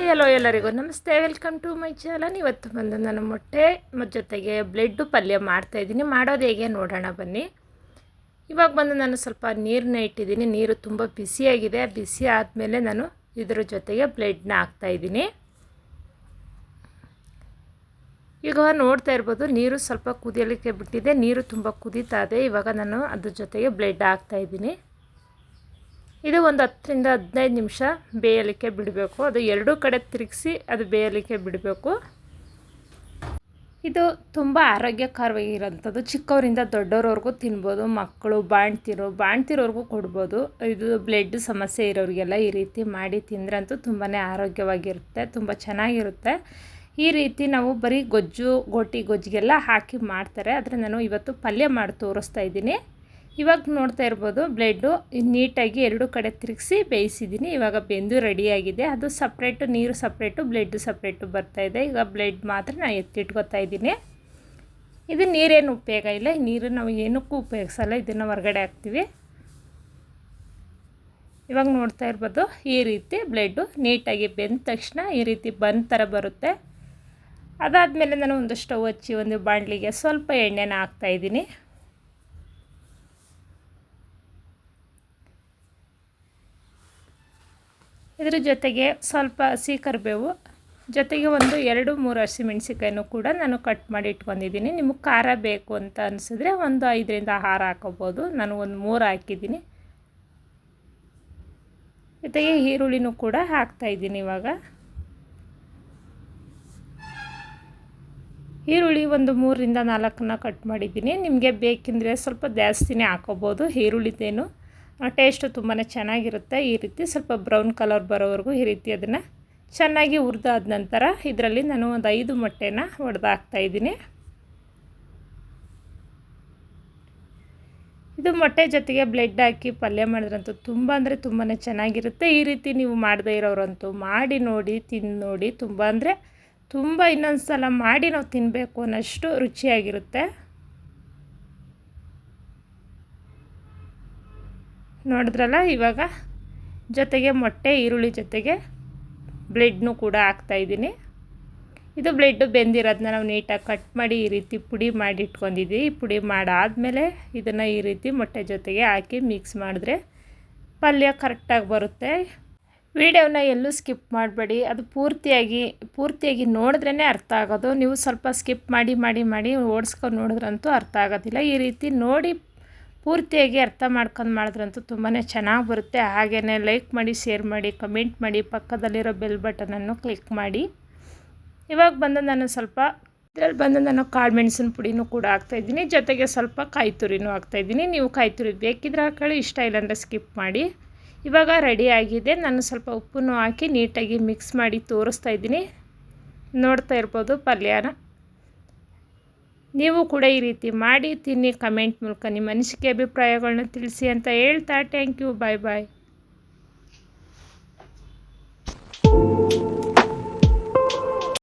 Hello ಎಲ್ಲರಿಗೂ, ನಮಸ್ತೆ welcome to my channel ಇವತ್ತು ಬಂದು ನಾನು ಮೊಟ್ಟೆ ಜೊತೆಗೆ ಬ್ಲೆಡ್ಡು ಪಲ್ಯ ಮಾಡ್ತಾಯಿದ್ದೀನಿ ಮಾಡೋದು ಹೇಗೆ ನೋಡೋಣ ಬನ್ನಿ. ಇವಾಗ ಬಂದು ನಾನು ಸ್ವಲ್ಪ ನೀರನ್ನ ಇಟ್ಟಿದ್ದೀನಿ. ನೀರು ತುಂಬ ಬಿಸಿಯಾಗಿದೆ ಬಿಸಿ ಆದಮೇಲೆ ನಾನು ಇದರ ಜೊತೆಗೆ ಬ್ಲೆಡ್ನ ಹಾಕ್ತಾಯಿದ್ದೀನಿ ಈಗ ನೋಡ್ತಾ ಇರ್ಬೋದು, ನೀರು ಸ್ವಲ್ಪ ಕುದಿಯಲಿಕ್ಕೆ ಬಿಟ್ಟಿದೆ. ನೀರು ತುಂಬ ಕುದೀತಾ ಇದೆ. ಇವಾಗ ನಾನು ಅದ್ರ ಜೊತೆಗೆ ಬ್ಲೆಡ್ ಹಾಕ್ತಾಯಿದ್ದೀನಿ ಇದು ಒಂದು ಹತ್ತರಿಂದ ಹದಿನೈದು ನಿಮಿಷ ಬೇಯಲಿಕ್ಕೆ ಬಿಡಬೇಕು. ಅದು ಎರಡೂ ಕಡೆ ತಿರುಗಿಸಿ ಅದು ಬೇಯಲಿಕ್ಕೆ ಬಿಡಬೇಕು. ಇದು ತುಂಬ ಆರೋಗ್ಯಕರವಾಗಿರೋಂಥದ್ದು ಚಿಕ್ಕವರಿಂದ ದೊಡ್ಡವ್ರವ್ರಿಗೂ ತಿನ್ಬೋದು, ಮಕ್ಕಳು ಬಾಣ್ತಿರೋ ಬಾಣ್ತಿರೋರ್ಗೂ ಕೊಡ್ಬೋದು. ಇದು ಬ್ಲಡ್ ಸಮಸ್ಯೆ ಇರೋರಿಗೆಲ್ಲ ಈ ರೀತಿ ಮಾಡಿ ತಿಂದ್ರಂತೂ ತುಂಬಾ ಆರೋಗ್ಯವಾಗಿರುತ್ತೆ, ತುಂಬ ಚೆನ್ನಾಗಿರುತ್ತೆ. ಈ ರೀತಿ ನಾವು ಬರೀ ಗೊಜ್ಜು, ಗೋಟಿ ಗೊಜ್ಜಿಗೆಲ್ಲ ಹಾಕಿ ಮಾಡ್ತಾರೆ. ಆದರೆ ನಾನು ಇವತ್ತು ಪಲ್ಯ ಮಾಡಿ ತೋರಿಸ್ತಾ ಇದ್ದೀನಿ. ಇವಾಗ ನೋಡ್ತಾ ಇರ್ಬೋದು ಬ್ಲೆಡ್ಡು ನೀಟಾಗಿ ಎರಡು ಕಡೆ ತಿರುಗಿಸಿ ಬೇಯಿಸಿದ್ದೀನಿ. ಇವಾಗ ಬೆಂದು ರೆಡಿಯಾಗಿದೆ ಅದು ಸಪ್ರೇಟು ನೀರು ಸಪ್ರೇಟು ಬ್ಲೆಡ್ಡು ಸಪ್ರೇಟು ಬರ್ತಾಯಿದೆ ಈಗ ಬ್ಲೆಡ್ ಮಾತ್ರ ನಾನು ಎತ್ತಿಟ್ಕೊತಾ ಇದ್ದೀನಿ. ಇದು ನೀರೇನು ಉಪಯೋಗ ಇಲ್ಲ. ನೀರು ನಾವು ಏನಕ್ಕೂ ಉಪಯೋಗಿಸಲ್ಲ. ಇದನ್ನು ಹೊರಗಡೆ ಹಾಕ್ತೀವಿ. ಇವಾಗ ನೋಡ್ತಾ ಇರ್ಬೋದು, ಈ ರೀತಿ ಬ್ಲೆಡ್ಡು ನೀಟಾಗಿ ಬೆಂದ ತಕ್ಷಣ ಈ ರೀತಿ ಬಂದ ಥರ ಬರುತ್ತೆ. ಅದಾದಮೇಲೆ ನಾನು ಒಂದು ಸ್ಟವ್ ಹಚ್ಚಿ, ಒಂದು ಬಾಣಲಿಗೆ ಸ್ವಲ್ಪ ಎಣ್ಣೆನ ಹಾಕ್ತಾಯಿದ್ದೀನಿ ಇದ್ರ ಜೊತೆಗೆ ಸ್ವಲ್ಪ ಹಸಿ ಕರಿಬೇವು, ಜೊತೆಗೆ ಒಂದು ಎರಡು ಮೂರು ಹಸಿಮೆಣ್ಸಿಕಾಯಿನೂ ಕೂಡ ನಾನು ಕಟ್ ಮಾಡಿ ಇಟ್ಕೊಂಡಿದ್ದೀನಿ. ನಿಮಗೆ ಖಾರ ಬೇಕು ಅಂತ ಅನಿಸಿದ್ರೆ ಒಂದು ಐದರಿಂದ ಆರು ಹಾಕೋಬೋದು. ನಾನು ಒಂದು ಮೂರು ಹಾಕಿದ್ದೀನಿ. ಜೊತೆಗೆ ಈರುಳ್ಳಿನೂ ಕೂಡ ಹಾಕ್ತಾಯಿದ್ದೀನಿ ಇವಾಗ. ಈರುಳ್ಳಿ ಒಂದು ಮೂರರಿಂದ ನಾಲ್ಕನ್ನ ಕಟ್ ಮಾಡಿದ್ದೀನಿ. ನಿಮಗೆ ಬೇಕೆಂದರೆ ಸ್ವಲ್ಪ ಜಾಸ್ತಿನೇ ಹಾಕೋಬೋದು. ಈರುಳ್ಳಿದೇನು ಟೇಸ್ಟು ತುಂಬಾ ಚೆನ್ನಾಗಿರುತ್ತೆ. ಈ ರೀತಿ ಸ್ವಲ್ಪ ಬ್ರೌನ್ ಕಲರ್ ಬರೋವರೆಗೂ ಈ ರೀತಿ ಅದನ್ನು ಚೆನ್ನಾಗಿ ಹುರಿದಾದ ನಂತರ ಇದರಲ್ಲಿ ನಾನು ಒಂದು ಐದು ಮೊಟ್ಟೆನ ಹಾಕ್ತಾಯಿದ್ದೀನಿ ಇದು ಮೊಟ್ಟೆ ಜೊತೆಗೆ ಬ್ಲೆಡ್ ಹಾಕಿ ಪಲ್ಯ ಮಾಡಿದ್ರಂತೂ ತುಂಬ ಅಂದರೆ ತುಂಬಾ ಚೆನ್ನಾಗಿರುತ್ತೆ. ಈ ರೀತಿ ನೀವು ಮಾಡದೇ ಇರೋರಂತೂ ಮಾಡಿ ನೋಡಿ, ತಿಂದು ನೋಡಿ ತುಂಬ ಅಂದರೆ ತುಂಬ ಇನ್ನೊಂದು ಸಲ ಮಾಡಿ ನಾವು ತಿನ್ನಬೇಕು ಅನ್ನೋಷ್ಟು ರುಚಿಯಾಗಿರುತ್ತೆ. ನೋಡಿದ್ರಲ್ಲ, ಇವಾಗ ಜೊತೆಗೆ ಮೊಟ್ಟೆ, ಈರುಳ್ಳಿ ಜೊತೆಗೆ ಬ್ಲೆಡ್ನು ಕೂಡ ಹಾಕ್ತಾಯಿದ್ದೀನಿ ಇದು ಬ್ಲೆಡ್ಡು ಬೆಂದಿರೋದನ್ನ ನಾವು ನೀಟಾಗಿ ಕಟ್ ಮಾಡಿ ಈ ರೀತಿ ಪುಡಿ ಮಾಡಿ ಇಟ್ಕೊಂಡಿದ್ದೀವಿ. ಪುಡಿ ಮಾಡಾದಮೇಲೆ ಇದನ್ನು ಈ ರೀತಿ ಮೊಟ್ಟೆ ಜೊತೆಗೆ ಹಾಕಿ ಮಿಕ್ಸ್ ಮಾಡಿದ್ರೆ ಪಲ್ಯ ಕರೆಕ್ಟಾಗಿ ಬರುತ್ತೆ. ವಿಡಿಯೋನ ಎಲ್ಲೂ ಸ್ಕಿಪ್ ಮಾಡಬೇಡಿ. ಅದು ಪೂರ್ತಿಯಾಗಿ ಪೂರ್ತಿಯಾಗಿ ನೋಡಿದ್ರೇ ಅರ್ಥ ಆಗೋದು. ನೀವು ಸ್ವಲ್ಪ ಸ್ಕಿಪ್ ಮಾಡಿ ಮಾಡಿ ಮಾಡಿ ಓಡಿಸ್ಕೊಂಡು ನೋಡಿದ್ರಂತೂ ಅರ್ಥ ಆಗೋದಿಲ್ಲ. ಈ ರೀತಿ ನೋಡಿ ಪೂರ್ತಿಯಾಗಿ ಅರ್ಥ ಮಾಡ್ಕೊಂಡು ಮಾಡಿದ್ರಂತೂ ತುಂಬಾ ಚೆನ್ನಾಗಿ ಬರುತ್ತೆ. ಹಾಗೇ ಲೈಕ್ ಮಾಡಿ ಶೇರ್ ಮಾಡಿ ಕಮೆಂಟ್ ಮಾಡಿ, ಪಕ್ಕದಲ್ಲಿರೋ ಬೆಲ್ ಬಟನನ್ನು ಕ್ಲಿಕ್ ಮಾಡಿ. ಇವಾಗ ಬಂದು ನಾನು ಸ್ವಲ್ಪ ಇದರಲ್ಲಿ ಬಂದು ನಾನು ಕಾಳು ಮೆಣಸಿನ ಪುಡಿನೂ ಕೂಡ ಹಾಕ್ತಾಯಿದ್ದೀನಿ ಜೊತೆಗೆ ಸ್ವಲ್ಪ ಕಾಯಿ ತುರಿನೂ ಹಾಕ್ತಾಯಿದ್ದೀನಿ ನೀವು ಕಾಯಿ ತುರಿ ಬೇಕಿದ್ರೆ ಹಾಕೊಳ್ಳಿ, ಇಷ್ಟ ಇಲ್ಲಾಂದರೆ ಸ್ಕಿಪ್ ಮಾಡಿ. ಇವಾಗ ರೆಡಿ ಆಗಿದೆ. ನಾನು ಸ್ವಲ್ಪ ಉಪ್ಪನ್ನು ಹಾಕಿ ನೀಟಾಗಿ ಮಿಕ್ಸ್ ಮಾಡಿ ತೋರಿಸ್ತಾ ಇದ್ದೀನಿ. ನೋಡ್ತಾ ಇರ್ಬೋದು ಪಲ್ಯನ. ನೀವು ಕೂಡ ಈ ರೀತಿ ಮಾಡಿ ತಿನ್ನಿ ಕಮೆಂಟ್ ಮೂಲಕ ನಿಮ್ಮ ಅನಿಸಿಕೆ, ಅಭಿಪ್ರಾಯಗಳನ್ನ ತಿಳಿಸಿ ಅಂತ ಹೇಳ್ತಾ ಥ್ಯಾಂಕ್ ಯು ಬಾಯ್ ಬಾಯ್